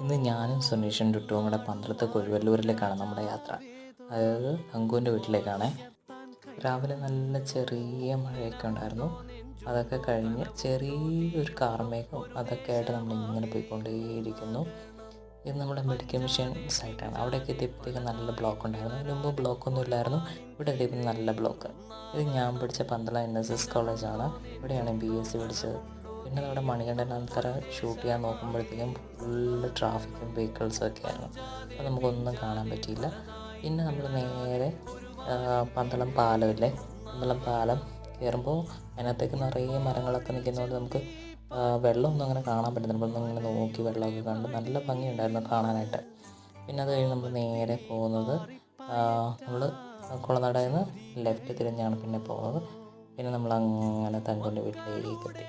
ഇന്ന് ഞാനും സുനീഷും ടുട്ടുവും കൂടെ പന്ത്രത്ത് കൊഴുവല്ലൂരിലേക്കാണ് നമ്മുടെ യാത്ര. അതായത് അങ്കുവിന്റെ വീട്ടിലേക്കാണ്. രാവിലെ നല്ല ചെറിയ മഴയൊക്കെ ഉണ്ടായിരുന്നു. അതൊക്കെ കഴിഞ്ഞ് ചെറിയൊരു കാർമേഘം അതൊക്കെ ആയിട്ട് നമ്മൾ ഇങ്ങനെ പോയിക്കൊണ്ടേയിരിക്കുന്നു. ഇത് നമ്മുടെ മെഡിക്കൽ മിഷൻ സൈറ്റാണ് അവിടെയൊക്കെ എത്തിയപ്പോഴത്തേക്ക് നല്ല ബ്ലോക്ക് ഉണ്ടായിരുന്നു. അതിന് മുമ്പ് ബ്ലോക്കൊന്നും ഇല്ലായിരുന്നു. ഇവിടെ എത്തിയപ്പോൾ നല്ല ബ്ലോക്ക് ഇത് ഞാൻ പഠിച്ച പന്തള എൻ എസ് എസ് കോളേജാണ് ഇവിടെയാണ് ബി എസ് സി പഠിച്ചത്. പിന്നെ നമ്മുടെ മണികണ്ഠൻ അന്തര ഷൂട്ട് ചെയ്യാൻ നോക്കുമ്പോഴത്തേക്കും ഫുള്ള് ട്രാഫിക്കും വെഹിക്കിൾസും ഒക്കെ ആയിരുന്നു അപ്പോൾ നമുക്കൊന്നും കാണാൻ പറ്റിയില്ല. പിന്നെ നമ്മൾ നേരെ പന്തളം പാലമില്ലേ പന്തളം പാലം കയറുമ്പോൾ അതിനകത്തേക്ക് നിറയെ മരങ്ങളൊക്കെ നിൽക്കുന്നതുകൊണ്ട് നമുക്ക് വെള്ളമൊന്നും അങ്ങനെ കാണാൻ പറ്റുന്നില്ല നമ്മൾ ഇങ്ങനെ നോക്കി വെള്ളമൊക്കെ കണ്ട് നല്ല ഭംഗിയുണ്ടായിരുന്നു കാണാനായിട്ട്. പിന്നെ അത് കഴിഞ്ഞ് നമ്മൾ നേരെ പോകുന്നത് നമ്മൾ കുളനടയിൽ നിന്ന് ലെഫ്റ്റ് തിരിഞ്ഞാണ് പിന്നെ പോകുന്നത്. പിന്നെ നമ്മൾ അങ്ങനെ തന്റെ വീട്ടിലേക്ക് എത്തി